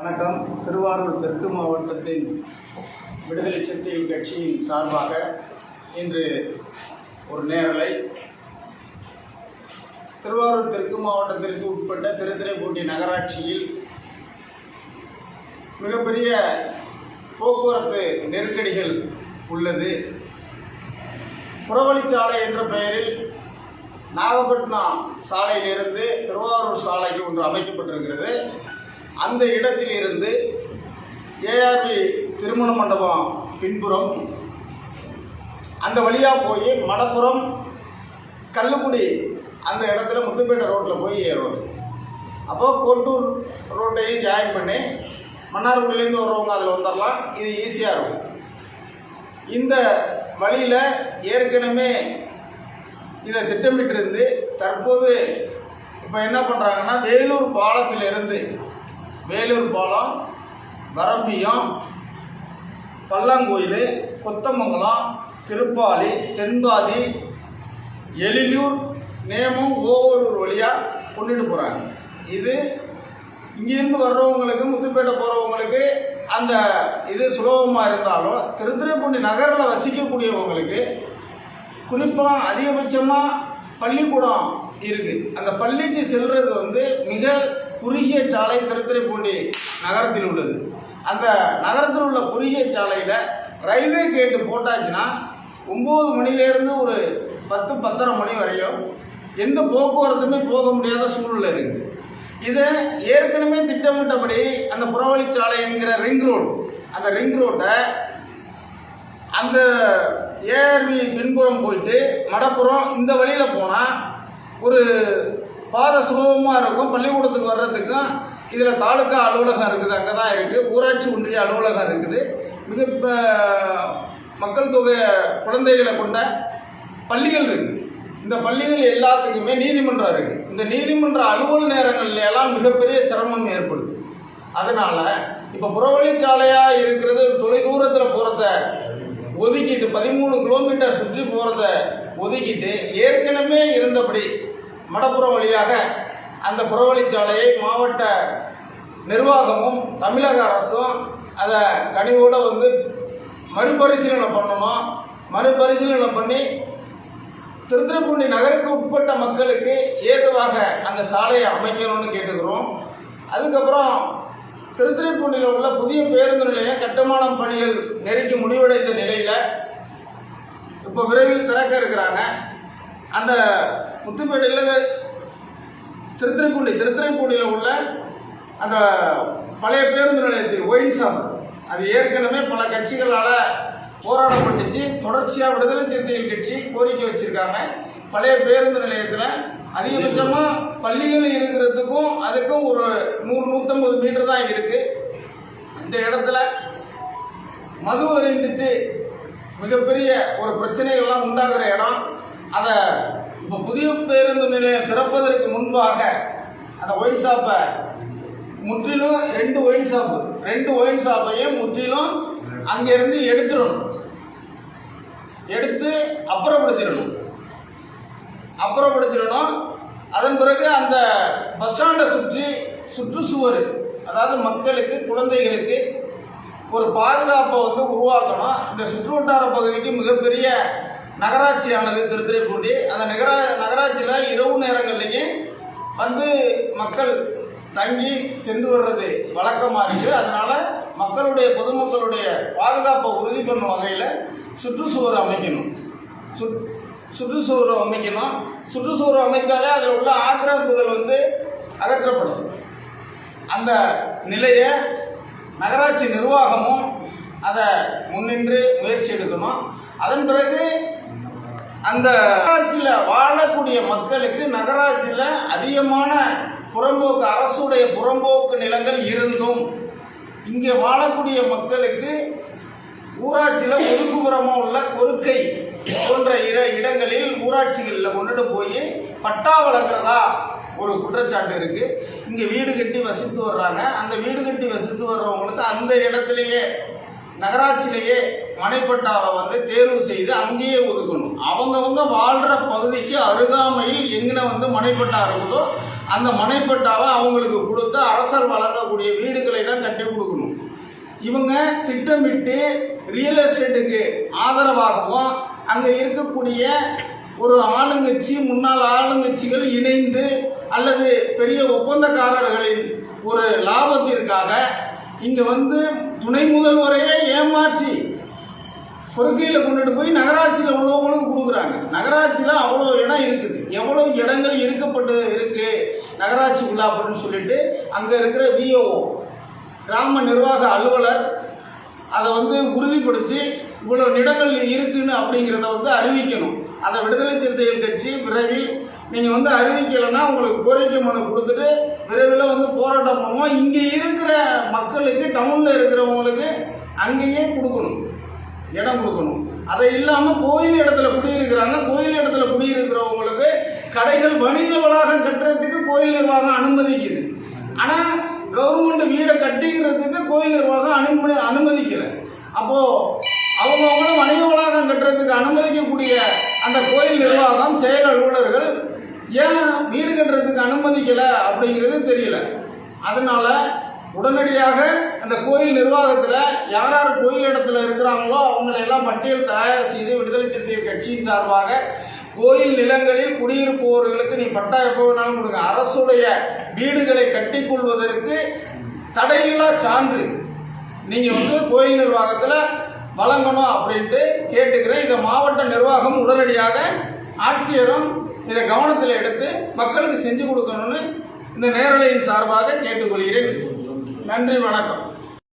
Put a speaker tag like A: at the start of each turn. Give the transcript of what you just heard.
A: வணக்கம். திருவாரூர் தெற்கு மாவட்டத்தின் விடுதலை சிறுத்தைகள் கட்சியின் சார்பாக இன்று ஒரு நேரலை. திருவாரூர் தெற்கு மாவட்டத்திற்கு உட்பட்ட திருத்துறைப்பூண்டி நகராட்சியில் மிகப்பெரிய போக்குவரத்து நெருக்கடிகள் உள்ளது. புறவழிச்சாலை என்ற பெயரில் நாகப்பட்டினம் சாலையிலிருந்து திருவாரூர் சாலைக்கு ஒன்று அமைக்கப்பட்டிருக்கிறது. அந்த இடத்திலிருந்து ஏஆர்பி திருமண மண்டபம் பின்புறம் அந்த வழியாக போய் மடப்புறம் கல்லுக்குடி அந்த இடத்துல முத்துப்பேட்டை ரோட்டில் போய் ஏறும் அப்போது கோட்டூர் ரோட்டையும் ஜாயின் பண்ணி மன்னார்குடியிலேருந்து வர்றவங்க அதில் வந்துடலாம் இது ஈஸியாக இருக்கும். இந்த வழியில் ஏற்கனவே இதை திட்டமிட்டிருந்து தற்போது இப்போ என்ன பண்ணுறாங்கன்னா வேலூர் பாலத்திலிருந்து வேலூர் பாலம் வரம்பியம் பல்லாங்கோயில் கொத்தமங்கலம் திருப்பாலி தென்பாதி எழிலூர் நேமம் ஓவூர் வழியாக கொண்டுட்டு போகிறாங்க இது இங்கேருந்து வர்றவங்களுக்கு முத்துப்பேட்டை போகிறவங்களுக்கு அந்த இது சுலபமாக இருந்தாலும் திருத்துறைப்பூண்டி நகரில் வசிக்கக்கூடியவங்களுக்கு குறிப்பாக அதிகபட்சமாக பள்ளிக்கூடம் இருக்குது அந்த பள்ளிக்கு செல்வது வந்து மிக குறுகிய சாலை திருத்துறைப்பூண்டி நகரத்தில் உள்ளது. அந்த நகரத்தில் உள்ள குறுகிய சாலையில் ரயில்வே கேட்டு போட்டாச்சுன்னா ஒம்பது மணிலேருந்து ஒரு பத்து பத்தரை மணி வரையும் எந்த போக்குவரத்துமே போக முடியாத சூழ்நிலை இருக்குது. இதை ஏற்கனவே திட்டமிட்டபடி அந்த புறவழிச்சாலை என்கிற ரிங் ரோடு அந்த ரிங் ரோட்டை அந்த ஏஆர்வி பின்புறம் போயிட்டு மடப்புறம் இந்த வழியில் போனால் ஒரு பாதை சுலபமாக இருக்கும். பள்ளிக்கூடத்துக்கு வர்றதுக்கும் இதில் தாலுக்கா அலுவலகம் இருக்குது அங்கே தான் இருக்குது. ஊராட்சி ஒன்றிய அலுவலகம் இருக்குது. மிக மக்கள் தொகை குழந்தைகளை கொண்ட பள்ளிகள் இருக்குது இந்த பள்ளிகள் எல்லாத்துக்குமே நீதிமன்றம் இருக்குது இந்த நீதிமன்ற அலுவல் நேரங்கள்ல எல்லாம் மிகப்பெரிய சிரமம் ஏற்படுது. அதனால் இப்போ புறவழிச்சாலையாக இருக்கிறது தொலை தூரத்தில் போகிறத ஒதுக்கிட்டு பதிமூணு கிலோமீட்டர் சுற்றி போகிறத ஒதுக்கிட்டு ஏற்கனவே இருந்தபடி மடப்புறம் வழியாக அந்த புறவழிச்சாலையை மாவட்ட நிர்வாகமும் தமிழக அரசும் அதை கனிவோடு வந்து மறுபரிசீலனை பண்ணணும். மறுபரிசீலனை பண்ணி திருத்துறைப்பூண்டி நகருக்கு உட்பட்ட மக்களுக்கு ஏதுவாக அந்த சாலையை அமைக்கணும்னு கேட்டுக்கிறோம். அதுக்கப்புறம் திருத்துறைப்பூண்டியில் உள்ள புதிய பேருந்து நிலையம் கட்டுமானம் பணிகள் நெருக்கி முடிவடைந்த நிலையில் இப்போ விரைவில் திறக்க இருக்கிறாங்க. அந்த முத்துப்பேட்டையில் திருத்திரைக்குண்டி திருத்திரைக்குண்டியில் உள்ள அந்த பழைய பேருந்து நிலையத்தில் ஒயின் சாப் அது ஏற்கனவே பல கட்சிகளால் போராடப்பட்டுச்சு. தொடர்ச்சியாக விடுதலை சிறுத்தைகள் கட்சி கோரிக்கை வச்சுருக்காங்க. பழைய பேருந்து நிலையத்தில் அதிகபட்சமாக பள்ளிகள் இருக்கிறதுக்கும் அதுக்கும் ஒரு நூறு நூற்றம்பது மீட்டர் தான் இருக்குது இந்த இடத்துல மது அறிந்துட்டு மிகப்பெரிய ஒரு பிரச்சனைகள்லாம் உண்டாகிற இடம். அதை இப்போ புதிய பேருந்து நிலையம் திறப்பதற்கு முன்பாக அந்த ஒயின் ஷாப்பை முற்றிலும் ரெண்டு ஒயின் ஷாப்பு ரெண்டு ஒயின் ஷாப்பையும் முற்றிலும் அங்கேருந்து எடுத்துடணும். எடுத்து அப்புறப்படுத்திடணும். அப்புறப்படுத்திடணும். அதன் பிறகு அந்த பஸ் ஸ்டாண்டை சுற்றி சுற்றுச்சுவர் அதாவது மக்களுக்கு குழந்தைகளுக்கு ஒரு பாதுகாப்பை வந்து உருவாக்கணும். இந்த சுற்றுவட்டார பகுதிக்கு மிகப்பெரிய நகராட்சியானது திருத்துறைப்பூண்டி. அந்த நகரா நகராட்சியில் இரவு நேரங்கள்லேயே வந்து மக்கள் தங்கி சென்று வர்றது வழக்கமாக இருக்குது. அதனால் மக்களுடைய பொதுமக்களுடைய பாதுகாப்பை உறுதி பண்ணும் வகையில் சுற்றுச்சுவர் அமைக்கணும். சுற் சுற்றுச்சுவர் அமைக்கணும். சுற்றுச்சுவர் அமைத்தாலே அதில் உள்ள ஆக்கிரமிப்புகள் வந்து அகற்றப்படும். அந்த நிலையை நகராட்சி நிர்வாகமும் அதை முன்னின்று முயற்சி எடுக்கணும். அதன் பிறகு அந்த நகராட்சியில் வாழக்கூடிய மக்களுக்கு நகராட்சியில் அதிகமான புறம்போக்கு அரசுடைய புறம்போக்கு நிலங்கள் இருந்தும் இங்கே வாழக்கூடிய மக்களுக்கு ஊராட்சியில் ஒதுக்குப்புறமாக உள்ள கொருக்கை போன்ற இட இடங்களில் ஊராட்சிகளில் கொண்டுட்டு போய் பட்டா வழங்குறதா ஒரு குற்றச்சாட்டு இருக்குது இங்கே வீடு கட்டி வசித்து வர்றாங்க. அந்த வீடு கட்டி வசித்து வர்றவங்களுக்கு அந்த இடத்துலையே நகராட்சியிலேயே மனைப்பட்டாவை வந்து தேர்வு செய்து அங்கேயே ஒதுக்கணும். அவங்கவுங்க வாழ்கிற பகுதிக்கு அருகாமையில் எங்கே வந்து மனைப்பட்டா இருக்குதோ அந்த மனைப்பட்டாவை அவங்களுக்கு கொடுத்து அரசர் வழங்கக்கூடிய வீடுகளை தான் கட்டி கொடுக்கணும். இவங்க திட்டமிட்டு ரியல் எஸ்டேட்டுக்கு ஆதரவாகவும் அங்கே இருக்கக்கூடிய ஒரு ஆளுங்கட்சி முன்னாள் ஆளுங்கட்சிகள் இணைந்து அல்லது பெரிய ஒப்பந்தக்காரர்களின் ஒரு லாபத்திற்காக இங்கே வந்து துணை முதல்வரையே ஏன் பொறுக்கையில் கொண்டுட்டு போய் நகராட்சியில் உள்ளவங்களுக்கு கொடுக்குறாங்க. நகராட்சியில் அவ்வளோ இடம் இருக்குது. எவ்வளோ இடங்கள் இருக்கப்பட்டு இருக்கு? நகராட்சிக்குள்ள அப்படின்னு சொல்லிட்டு அங்கே இருக்கிற விஓஓ கிராம நிர்வாக அலுவலர் அதை வந்து உறுதிப்படுத்தி இவ்வளோ இடங்கள் இருக்குன்னு அப்படிங்கிறத வந்து அறிவிக்கணும். அதை விடுதலை சிறுத்தைகள் கட்சி விரைவில் நீங்கள் வந்து அறிவிக்கலைன்னா உங்களுக்கு கோரிக்கை மனு கொடுத்துட்டு விரைவில் வந்து போராட்டம் பண்ணுவோம். இங்கே இருக்கிற மக்களுக்கு டவுனில் இருக்கிறவங்களுக்கு அங்கேயே கொடுக்கணும். இடம் கொடுக்கணும். அதை இல்லாமல் கோயில் இடத்துல குடியிருக்கிறாங்க. கோயில் இடத்துல குடியிருக்கிறவங்களுக்கு கடைகள் வணிக வளாகம் கட்டுறதுக்கு கோயில் நிர்வாகம் அனுமதிக்குது. ஆனால் கவர்மெண்ட் வீடை கட்டிக்கிறதுக்கு கோயில் நிர்வாகம் அனுமதி அனுமதிக்கலை. அப்போது அவங்கவுங்கள வணிக வளாகம் கட்டுறதுக்கு அனுமதிக்கக்கூடிய அந்த கோயில் நிர்வாகம் செயல் அலுவலர்கள் ஏன் வீடு கட்டுறதுக்கு அனுமதிக்கலை அப்படிங்கிறது தெரியல. அதனால் உடனடியாக அந்த கோயில் நிர்வாகத்தில் யார் யார் கோயில் இடத்துல இருக்கிறாங்களோ அவங்களை எல்லாம் பட்டியல் தயார் செய்து விடுதலை சிறுத்தைகள் கட்சியின் சார்பாக கோயில் நிலங்களில் குடியிருப்பவர்களுக்கு நீ பட்டா எப்போ வேணாலும் கொடுங்க. அரசுடைய வீடுகளை கட்டிக்கொள்வதற்கு தடையில்லா சான்று நீங்கள் வந்து கோயில் நிர்வாகத்தில் வழங்கணும் அப்படின்ட்டு கேட்டுக்கிறேன். இதை மாவட்ட நிர்வாகம் உடனடியாக ஆட்சியரும் இதை கவனத்தில் எடுத்து மக்களுக்கு செஞ்சு கொடுக்கணும்னு இந்த நேரலையின் சார்பாக கேட்டுக்கொள்கிறேன். நன்றி வணக்கம்.